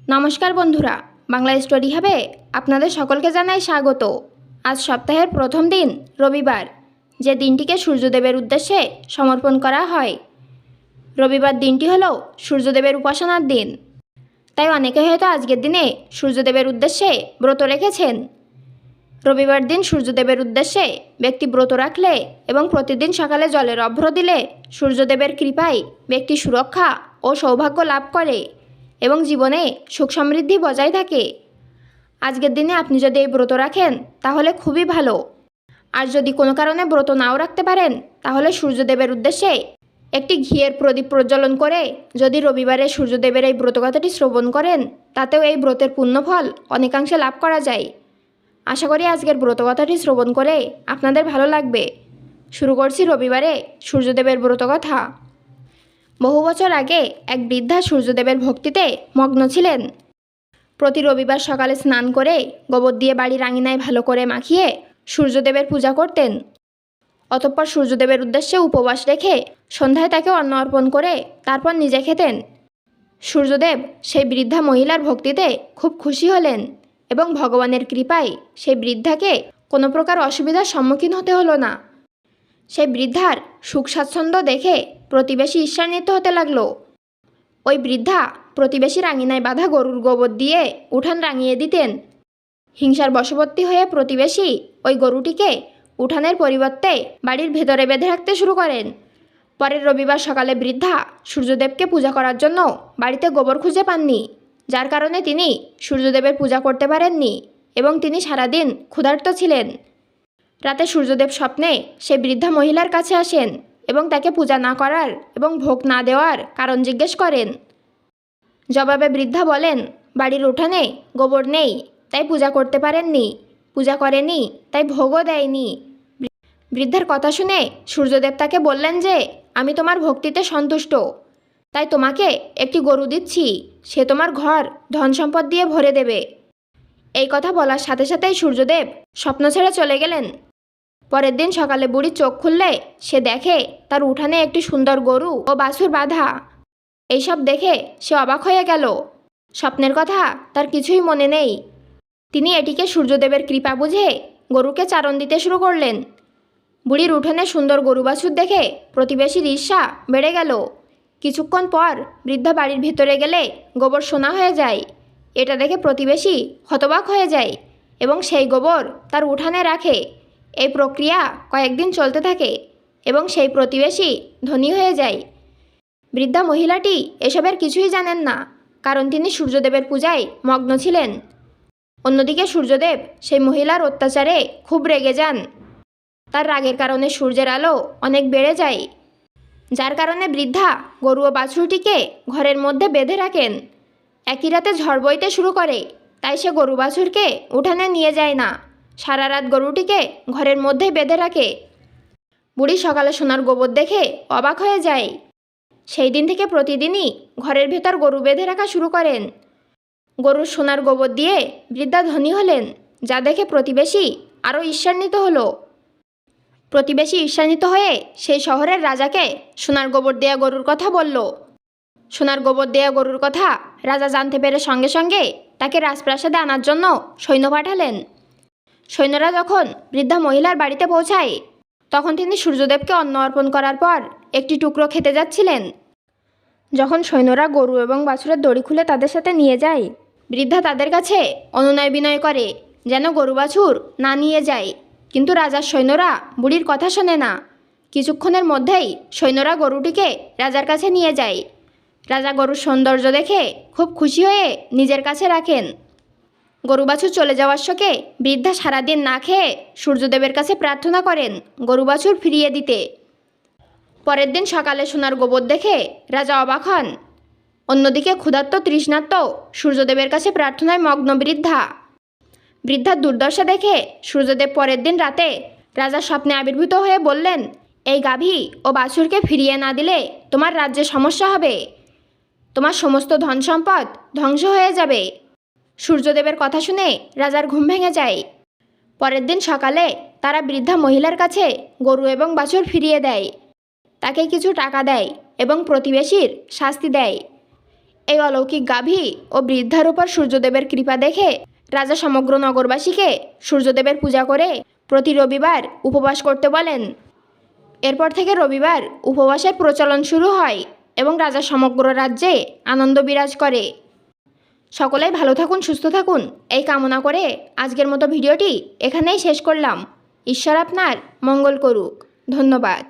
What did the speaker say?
নমস্কার বন্ধুরা, বাংলা স্টোরি হবে আপনাদের সকলকে জানাই স্বাগত। আজ সপ্তাহের প্রথম দিন, রবিবার, যে দিনটিকে সূর্যদেবের উদ্দেশ্যে সমর্পণ করা হয়। রবিবার দিনটি হলো সূর্যদেবের উপাসনার দিন। তাই অনেকে হয়তো আজকের দিনে সূর্যদেবের উদ্দেশ্যে ব্রত রেখেছেন। রবিবার দিন সূর্যদেবের উদ্দেশ্যে ব্যক্তি ব্রত রাখলে এবং প্রতিদিন সকালে জলের অভ্র দিলে সূর্যদেবের কৃপায় ব্যক্তি সুরক্ষা ও সৌভাগ্য লাভ করে। এবং জীবনে সুখ সমৃদ্ধি বজায় থাকে। আজকের দিনে আপনি যদি এই ব্রত রাখেন, তাহলে খুবই ভালো। আর যদি কোনো কারণে ব্রত নাও রাখতে পারেন, তাহলে সূর্যদেবের উদ্দেশ্যে একটি ঘিয়ের প্রদীপ প্রজ্বলন করে যদি রবিবারে সূর্যদেবের এই ব্রতকথাটি শ্রবণ করেন, তাতেও এই ব্রতের পুণ্যফল অনেকাংশে লাভ করা যায়। আশা করি আজকের ব্রতকথাটি শ্রবণ করে আপনাদের ভালো লাগবে। শুরু করছি রবিবারে সূর্যদেবের ব্রতকথা বহু বছর আগে এক বৃদ্ধা সূর্যদেবের ভক্তিতে মগ্ন ছিলেন। প্রতি রবিবার সকালে স্নান করে গোবর দিয়ে বাড়ির আঙিনায় ভালো করে মাখিয়ে সূর্যদেবের পূজা করতেন। অতঃপর সূর্যদেবের উদ্দেশ্যে উপবাস রেখে সন্ধ্যায় তাকে অন্ন অর্পণ করে তারপর নিজে খেতেন। সূর্যদেব সেই বৃদ্ধা মহিলার ভক্তিতে খুব খুশি হলেন এবং ভগবানের কৃপায় সেই বৃদ্ধাকে কোনো প্রকার অসুবিধার সম্মুখীন হতে হলো না। সেই বৃদ্ধার সুখ স্বাচ্ছন্দ্য দেখে প্রতিবেশী ঈর্ষান্বিত হতে লাগল। ওই বৃদ্ধা প্রতিবেশী রাঙিনায় বাঁধা গরুর গোবর দিয়ে উঠান রাঙিয়ে দিতেন। হিংসার বশবর্তী হয়ে প্রতিবেশী ওই গরুটিকে উঠানের পরিবর্তে বাড়ির ভেতরে বেঁধে রাখতে শুরু করেন। পরের রবিবার সকালে বৃদ্ধা সূর্যদেবকে পূজা করার জন্য বাড়িতে গোবর খুঁজে পাননি, যার কারণে তিনি সূর্যদেবের পূজা করতে পারেননি এবং তিনি সারাদিন ক্ষুধার্ত ছিলেন। রাতে সূর্যদেব স্বপ্নে সে বৃদ্ধা মহিলার কাছে আসেন এবং তাকে পূজা না করার এবং ভোগ না দেওয়ার কারণ জিজ্ঞেস করেন। জবাবে বৃদ্ধা বলেন, বাড়ির উঠানে গোবর নেই, তাই পূজা করতে পারেননি। পূজা করেনি, তাই ভোগও দেয়নি। বৃদ্ধার কথা শুনে সূর্যদেব তাকে বললেন যে, আমি তোমার ভক্তিতে সন্তুষ্ট। তাই তোমাকে একটি গরু দিচ্ছি। সে তোমার ঘর ধন সম্পদ দিয়ে ভরে দেবে। এই কথা বলার সাথে সাথেই সূর্যদেব স্বপ্ন ছেড়ে চলে গেলেন। পরের দিন সকালে বুড়ি চোখ খুললে সে দেখে তার উঠানে একটি সুন্দর গরু ও বাছুর বাঁধা। এইসব দেখে সে অবাক হয়ে গেল। স্বপ্নের কথা তার কিছুই মনে নেই। তিনি এটিকে সূর্যদেবের কৃপা বুঝে গরুকে চারণ দিতে শুরু করলেন। বুড়ির উঠোনে সুন্দর গরু বাছুর দেখে প্রতিবেশীর ঈর্ষা বেড়ে গেল। কিছুক্ষণ পর বৃদ্ধা বাড়ির ভিতরে গেলে গোবর সোনা হয়ে যায়। এটা দেখে প্রতিবেশী হতবাক হয়ে যায় এবং সেই গোবর তার উঠানে রাখে। এই প্রক্রিয়া কয়েকদিন চলতে থাকে এবং সেই প্রতিবেশী ধনী হয়ে যায়। বৃদ্ধা মহিলাটি এসবের কিছুই জানেন না, কারণ তিনি সূর্যদেবের পূজায় মগ্ন ছিলেন। অন্যদিকে সূর্যদেব সেই মহিলার অত্যাচারে খুব রেগে যান। তার রাগের কারণে সূর্যের আলো অনেক বেড়ে যায়, যার কারণে বৃদ্ধা গরু ও বাছুরটিকে ঘরের মধ্যে বেঁধে রাখেন। একই রাতে ঝড় বইতে শুরু করে, তাই সে গরু বাছুরকে উঠানে নিয়ে যায় না। সারা রাত গরুটিকে ঘরের মধ্যেই বেঁধে রাখে। বুড়ি সকালে সোনার গোবর দেখে অবাক হয়ে যায়। সেই দিন থেকে প্রতিদিনই ঘরের ভেতর গরু বেঁধে রাখা শুরু করেন। গরুর সোনার গোবর দিয়ে বৃদ্ধা ধনী হলেন, যা দেখে প্রতিবেশী আরও ঈর্ষান্বিত হলো। প্রতিবেশী ঈর্ষান্বিত হয়ে সেই শহরের রাজাকে সোনার গোবর দেয়া গরুর কথা বলল। সোনার গোবর দেয়া গরুর কথা রাজা জানতে পেরে সঙ্গে সঙ্গে তাকে রাজপ্রাসাদে আনার জন্য সৈন্য পাঠালেন। সৈন্যরা যখন বৃদ্ধা মহিলার বাড়িতে পৌঁছায়, তখন তিনি সূর্যদেবকে অন্ন অর্পণ করার পর একটি টুকরো খেতে যাচ্ছিলেন। যখন সৈন্যরা গরু এবং বাছুরের দড়ি খুলে তাদের সাথে নিয়ে যায়, বৃদ্ধা তাদের কাছে অনুনয় বিনয় করে যেন গরু বাছুর না নিয়ে যায়। কিন্তু রাজার সৈন্যরা বুড়ির কথা শোনে না। কিছুক্ষণের মধ্যেই সৈন্যরা গরুটিকে রাজার কাছে নিয়ে যায়। রাজা গরুর সৌন্দর্য দেখে খুব খুশি হয়ে নিজের কাছে রাখেন। গরু বাছুর চলে যাওয়ার শোকে বৃদ্ধা সারাদিন না খেয়ে সূর্যদেবের কাছে প্রার্থনা করেন গরু বাছুর ফিরিয়ে দিতে। পরের দিন সকালে সোনার গোবর দেখে রাজা অবাক হন। অন্যদিকে ক্ষুধার্ত তৃষ্ণার্ত সূর্যদেবের কাছে প্রার্থনায় মগ্ন বৃদ্ধা। বৃদ্ধার দুর্দশা দেখে সূর্যদেব পরের দিন রাতে রাজা স্বপ্নে আবির্ভূত হয়ে বললেন, এই গাভী ও বাছুরকে ফিরিয়ে না দিলে তোমার রাজ্যে সমস্যা হবে। তোমার সমস্ত ধন সম্পদ ধ্বংস হয়ে যাবে। সূর্যদেবের কথা শুনে রাজার ঘুম ভেঙে যায়। পরের দিন সকালে তারা বৃদ্ধা মহিলার কাছে গরু এবং বাছুর ফিরিয়ে দেয়। তাকে কিছু টাকা দেয় এবং প্রতিবেশীর শাস্তি দেয়। এই অলৌকিক গাভী ও বৃদ্ধার উপর সূর্যদেবের কৃপা দেখে রাজা সমগ্র নগরবাসীকে সূর্যদেবের পূজা করে প্রতি রবিবার উপবাস করতে বলেন। এরপর থেকে রবিবার উপবাসের প্রচলন শুরু হয় এবং রাজা সমগ্র রাজ্যে আনন্দ বিরাজ করে। সকলেই ভালো থাকুন, সুস্থ থাকুন। এই কামনা করে আজকের মতো ভিডিওটি এখানেই শেষ করলাম। ঈশ্বর আপনার মঙ্গল করুক। ধন্যবাদ।